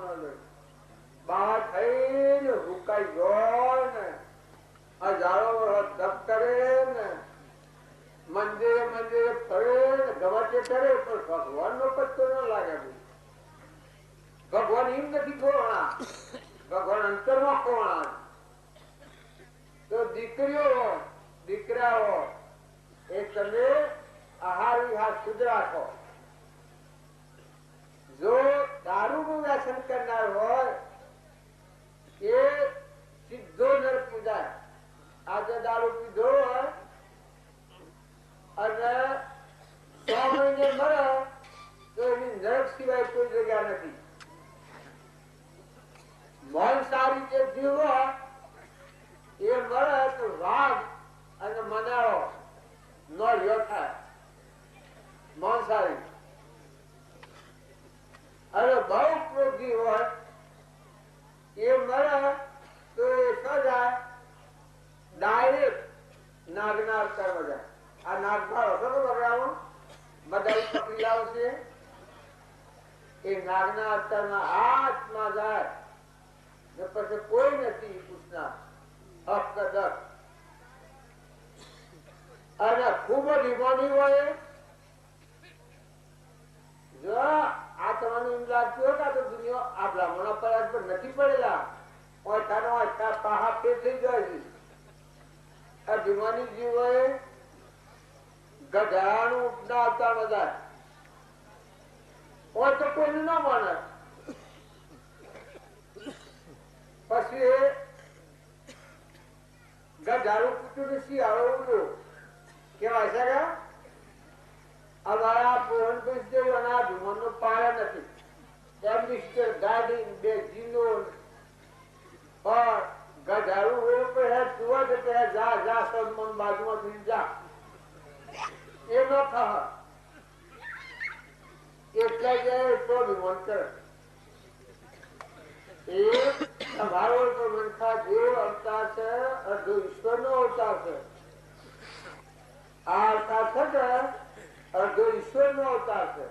ન લઈ બહાર થઈને હુકાઈ ગયો ને. હજારો વર્ષ તપ કરે દીકરીઓ, દીકરાઓ, એ તમે આહાર વિહાર શુદ્ધ રાખો. જો દારૂનું વ્યસન કરનાર હોય એ સીધો નરક પૂજાય. આજે દારૂ પીધો હોય અને છ મહિને મરે તો એની નરક સિવાય કોઈ જગ્યા નથી. મન સારી જે જીવ એ મળે તો વાઘ અને મનાળો નો લ્યો થાય. માંસાહારી અને બહુ ક્રોધી હોય, એ મળે તો એ સજા ડાયરેક્ટ નાગનાર કરવા જાય. આ નાગનાર હતો તો બગડાવો બધા પકડી લાવશે. એ નાગના અત્યારમાં હાથમાં જાય. ને પછી કોઈ નથી પૂછનાર. હક દક અને ખૂબ જ ઈમાની હોય જો આ તમારું એમ લાગતું હોય કે આ તો દુનિયા આ બ્રાહ્મણો પર આજ પર નથી પડેલા ઓછાનો ઓછા પાહા પે થઈ જાય છે આ ભીમાની જીવ હોય ગધાનું ઉપના આવતા બધા હોય તો કોઈને ના માને પછી એ ગધારું કૂટ્યું ને શિયાળો ઉડ્યો કેવાય છે કે એટલે જ એ તો ભીમન કરે એ તમારો તો મનખા જે અવતાર છે અડધો ઈશ્વર નો અવતાર છે આ અવતાર છે કે અડધો ઈશ્વર નો અવતાર છે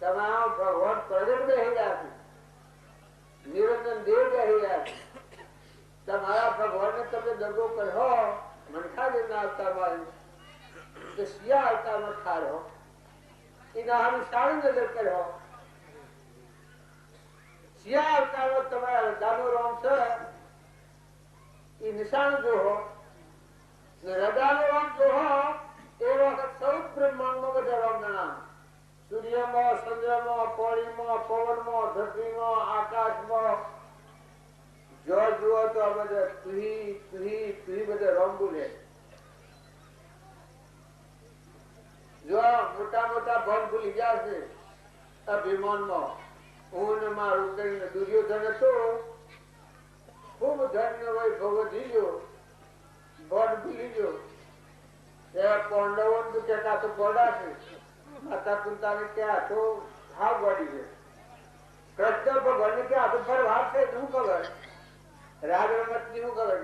તમારા ભગવાન પ્રગટ બેહી રહ્યા છે નિરંજન દેવ બેહી રહ્યા છે તમારા ભગવાન ને તમે દગો કર્યો મનખા દેવના અવતારમાં તો શિયા અવતારમાં ખાડો એના સારી નજર કર્યો. શિયા અવતારમાં તમારા હૃદયનો રોમ છે એ નિશાન જોહો ને હૃદયનો રોમ જોહો એ વખત સૌ બ્રહ્માંડમાં બધા રોમ નામ સૂર્યમાં, ચંદ્રમાં, પાણીમાં, પવનમાં આકાશમાં. જો જુઓ તો આ બધા તુહી તુહી તુહી બધા રોમ બોલે જો આ મોટા ગયા છે. અભિમાનમાં. હું ને મારું કરીને દુર્યોધન હતો ખૂબ ધન્ય વૈભવ ગયો ભણ ભૂલી ગયો. એ પાંડવો તો કહેતા તો ગોડા છે. માતા કુંતાને ક્યાં તો હાવ વળી છે કૃષ્ણ ભગવાન ને ક્યાં તો ફર વાત છે શું ખબર? રાગ રમતની શું ખબર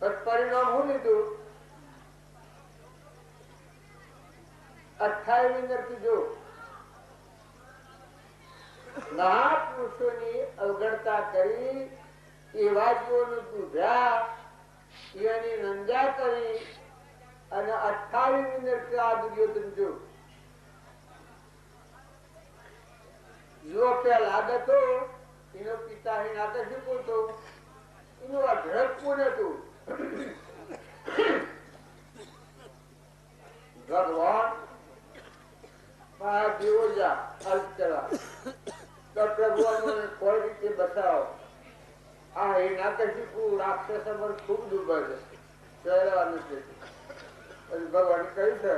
પણ પરિણામ હું લીધું? અઠાવીસ અંદર કીધો મહાપુરુષોની અવગણતા કરી, એવા જીવોનું પૂજા એની નંદા કરી, અને અઠાવીસ મિનિટ આ દુર્યોધન જો. હતો એનો પિતા એ નાટક શીખવતો એનું અઢળક કોણ હતું? ભગવાન આ જીવો જા અર્થ કરવા તો પ્રભુ અમને કોઈ રીતે બતાવો આ એ નાટક શીખવું રાક્ષસ પર ખૂબ દુર્બળ છે સહેલાવાનું છે પછી ભગવાન કહ્યું છે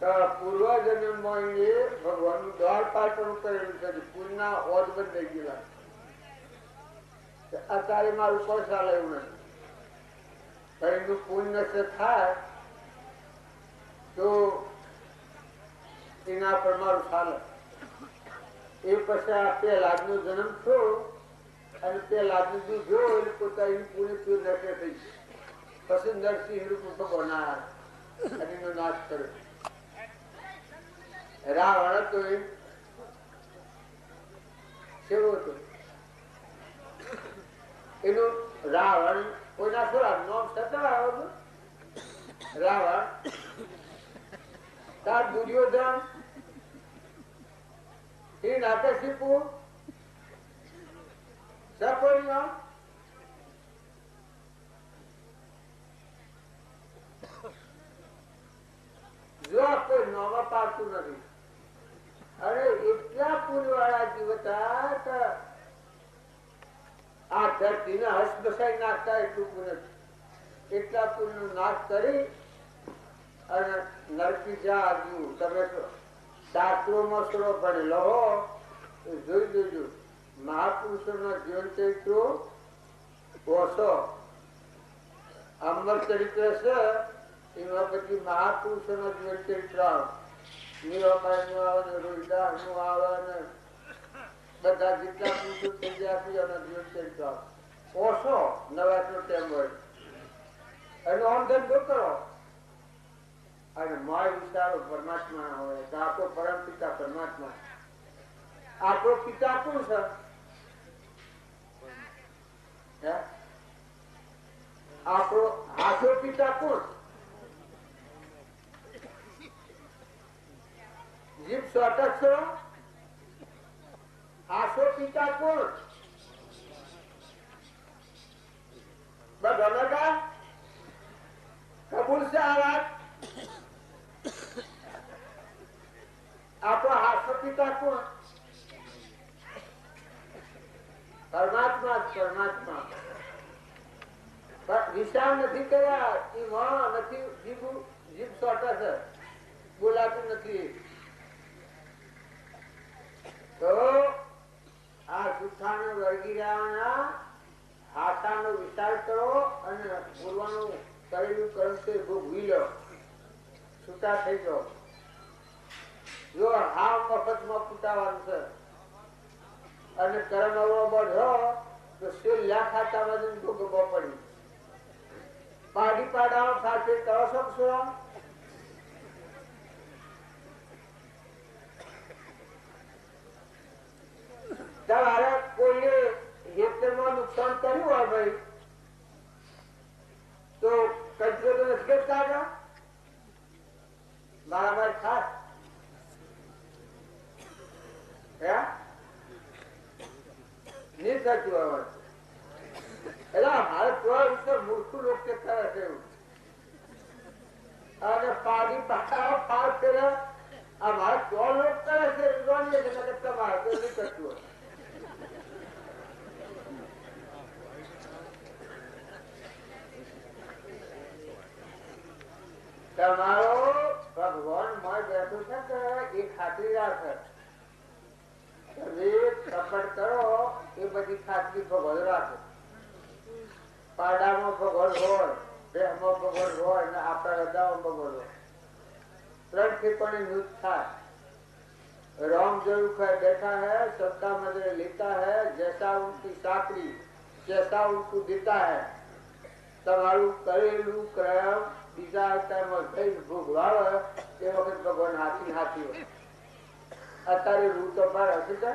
કે પૂર્વ જન્મમાં એ ભગવાનનું દ્વાર પાટણ કરેલું છે પુણ્યના ઓજ બંધ થઈ ગયેલા અત્યારે મારું કોઈ ચાલે એવું નથી પણ એનું પુણ્ય છે થાય તો એના પર મારું ચાલે એ પછી આ પેલા નો જન્મ થયો અને પેલા દૂધ જો એટલે પોતાની પૂરી પૂરી નટે થઈ પછી નરસિંહ રૂપ બનાયા અને એનો નાશ કર્યો. રાવણ હતો એ. કેવો હતો? એનું રાવણ કોઈના થોડા નોમ થતા રાવણ, તાર દુર્યોધન એ નાટકીપુ સપોઈનો જો કોઈ નોવા પાડતું એટલા પુણ્યવાળા જીવ હતા. કે આ ધરતીને હસબસાઈ નાખતા એટલું પુણ્ય એટલા પુણ્ય નાશ કરી અને નરકી જા આવ્યું તમે શાસ્ત્રોમાં મસરો હો જોઈ જોજો. મહાપુરુષોના જીવન ચરિત્રો ઓછો. અમર ચરિત્ર છે, એમાં પછી મહાપુરુષોના જીવન ચરિત્ર આવે. નું આવે ને રોહિદાસનું આવે ને બધા જેટલા પુરુષો થઈ ગયા છે, એના જીવન ચરિત્ર ટેમ્બર એનો આમ ધંધો કરો. અને માય વિચારો પરમાત્મા હોય તો આપણો પરમ પિતા પરમાત્મા આપણો પિતા કોણ છે હે? આપણો આશો પિતા કોણ જીવ સ્વાટક છો આશો પિતા કોણ બધા કબૂલ છે આ વાત આપણો કોણ? પરમાત્મા પરમાત્મા. વિશાળ નથી કર્યા એ માં નથી, જીભ જીભ સોટા છે. બોલાતું નથી. તો આ જુઠ્ઠાને વળગી રહેવાના હાથાનો વિચાર કરો અને બોલવાનું કરેલું કરશે ભોગવી લો છૂટા થઈ જાઓ. જો હાવ મફતમાં ફૂટાવાનું છે. અને કરમ બધો તો શેર યા ખાતામાં જઈને ભોગવવો પડી. પાડી પાડાઓ સાથે કરો શકશો નહીં થતું હવે એટલે મારે તો વિશે મૂર્ખું લોક કે કરે છે એવું અને પાડી પાછા પાર કરે આ મારે તો લોક કરે છે વિદ્વાનીય છે નકર તમારે તો નહીં કરતું હોય તમારો ભગવાન માં બેઠું છે કે એ ખાતરી રાખે તમે સપોર્ટ કરો એ બધી ખાતરી ભગવાન રાખે પાડામાં ભગવાન હોય દેહમાં ભગવાન હોય અને આપણા હૃદયમાં ભગવાન હોય ત્રણ ઠેકાણે યુદ્ધ થાય राम जरूर कर बैठा है सबका मदद लेता है जैसा उनकी साकरी जैसा उनको देता है તમારું કરેલું કર્મ બીજા અવતારમાં થઈ ભોગવાવે તે વખત ભગવાન હાથી હાથી હોય અત્યારે રૂ તો બાર હશે કે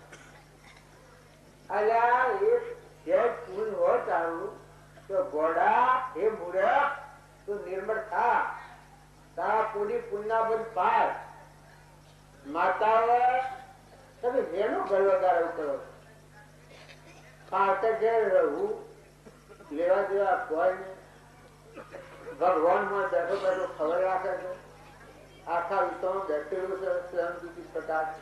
અલ્યા એક સહેજ પૂન હોય તારું તો ઘોડા એ મૂળે તો નિર્મળ થા તારા પૂરી પુણ્યા બધ પાર માતાઓ તમે જેનો ગર્વગારો કરો પાછળ ઘેર રહું લેવા દેવા કોઈ નહીં ભગવાન માં બેઠો બેઠો ખબર રાખે છે આખા વિશ્વમાં બેઠેલું છે સ્વયં જુદી પ્રકાશ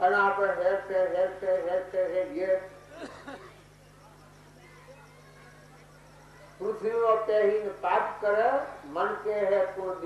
खड़ा पर हेरते हेरते रहते रहिए पृथ्वी पे ही पाप कर, मन के है तो कुछ